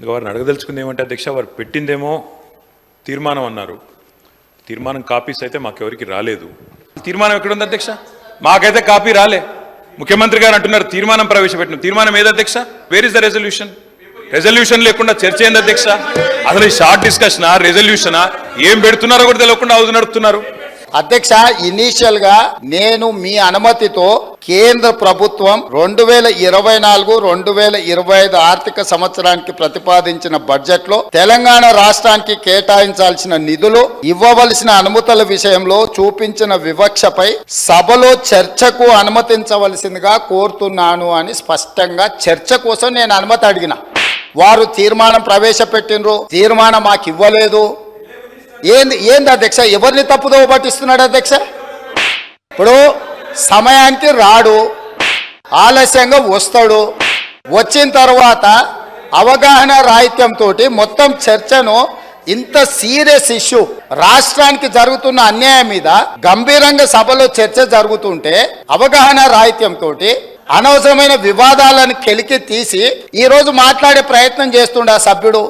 ఇంకా వారిని అడగదలుచుకుంది ఏమంటే అధ్యక్ష వారు పెట్టిందేమో తీర్మానం అన్నారు. తీర్మానం కాపీస్ అయితే మాకెవరికి రాలేదు. తీర్మానం ఎక్కడుంది అధ్యక్ష? మాకైతే కాపీ రాలే. ముఖ్యమంత్రి గారు అంటున్నారు తీర్మానం ప్రవేశపెట్టిన. తీర్మానం ఏది అధ్యక్ష? Where is the resolution resolution లేకుండా చర్చ ఏంది అధ్యక్ష? అసలు ఈ షార్ట్ డిస్కషనా? రెజల్యూషనా ఏం పెడుతున్నారో కూడా తెలియకుండా హౌస్ నడుపుతున్నారు. అధ్యక్ష ఇనీషియల్గా నేను మీ అనుమతితో కేంద్ర ప్రభుత్వం రెండు వేల ఇరవై నాలుగు రెండు వేల ఇరవై ఐదు ఆర్థిక సంవత్సరానికి ప్రతిపాదించిన బడ్జెట్లో తెలంగాణ రాష్ట్రానికి కేటాయించాల్సిన నిధులు ఇవ్వవలసిన అనుమతుల విషయంలో చూపించిన వివక్షపై సభలో చర్చకు అనుమతించవలసిందిగా కోరుతున్నాను అని స్పష్టంగా చర్చ కోసం నేను అనుమతి అడిగిన. వారు తీర్మానం ప్రవేశపెట్టినరు తీర్మానం మాకు ఇవ్వలేదు ఏంది ఏంది అధ్యక్ష? ఎవరిని తప్పుదో పట్టిస్తున్నాడు అధ్యక్ష? ఇప్పుడు సమయానికి రాడు ఆలస్యంగా వస్తాడు. వచ్చిన తర్వాత అవగాహన రాహిత్యంతో మొత్తం చర్చను ఇంత సీరియస్ ఇష్యూ రాష్ట్రానికి జరుగుతున్న అన్యాయం మీద గంభీరంగా సభలో చర్చ జరుగుతుంటే అవగాహన రాహిత్యంతో అనవసరమైన వివాదాలను కెలికి తీసి ఈరోజు మాట్లాడే ప్రయత్నం చేస్తుండే ఆ సభ్యుడు.